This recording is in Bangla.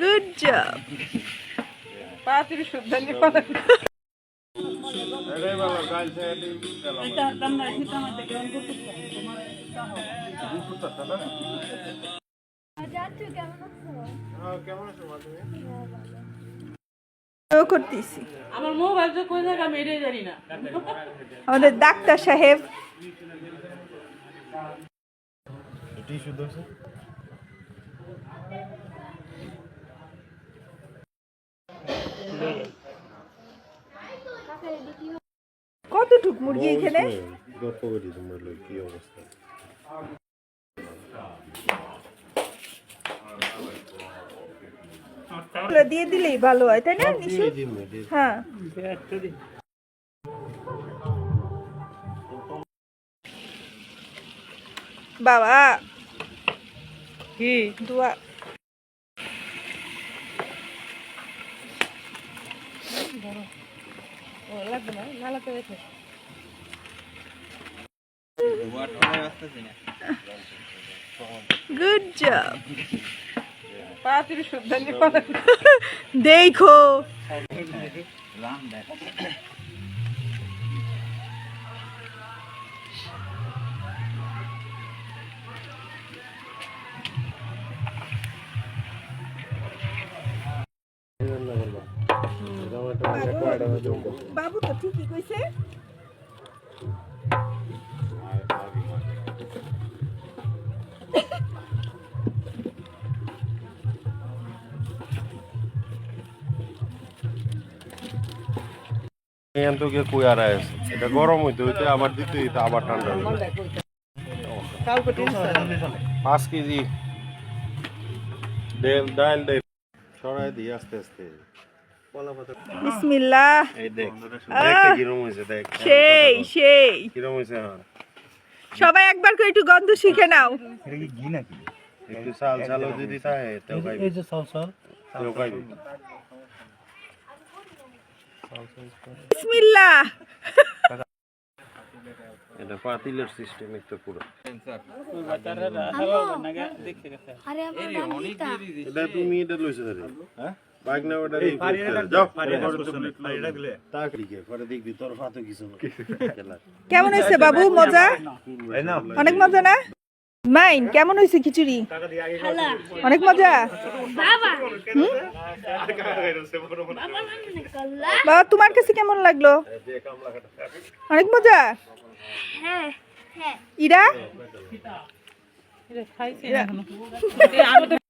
গুড জব করতেছি। আমার মোবাইল তো কই থাকে আমি এটাই জানি না। আমাদের ডাক্তার সাহেব। কতটুক মুরগি এখানে? গল্প করি তোমার লোক কি অবস্থা? দিয়ে দিলেই ভালো হয় তাই না নিশু? হ্যাঁ। বাবা। কি দোয়া ও লাগবে না নালাতে রেখে ওয়াটার আসতেছি না গুড জব পাতির শুদ্ধ দেখো বাবু তো ঠিকই কইছে। এখান থেকে কই আছে এটা গরম হইতে হইতে আবার দিতে দিতে আবার ঠান্ডা টেনশন পাঁচ কেজি। ডাল ডাল দিই আস্তে আস্তে। বিসমিল্লাহ। এই দেখ কিরম হয়েছে দেখ। সেই সেই। কিরম হয়েছে হ্যাঁ। সবাই একবার করে একটু গন্ধ শিখে নাও। একটু যদি থাকে তেও খাইবি। যে সল খাইবি। বিসমিল্লাহ। এটা পাতিলের সিস্টেম একটা পুরো। এটা তুমি এটা লইছো ধরে। হ্যাঁ? বাইক ওটা যাও। তাকরিকে পরে দেখবি তোর ফাতো কিছু কেমন হয়েছে বাবু? মজা? অনেক মজা না? মাইন কেমন হয়েছে খিচুড়ি? অনেক মজা? বাবা। তোমার কাছে কেমন লাগল? অনেক মজা? হ্যাঁ হ্যাঁ। ইরা?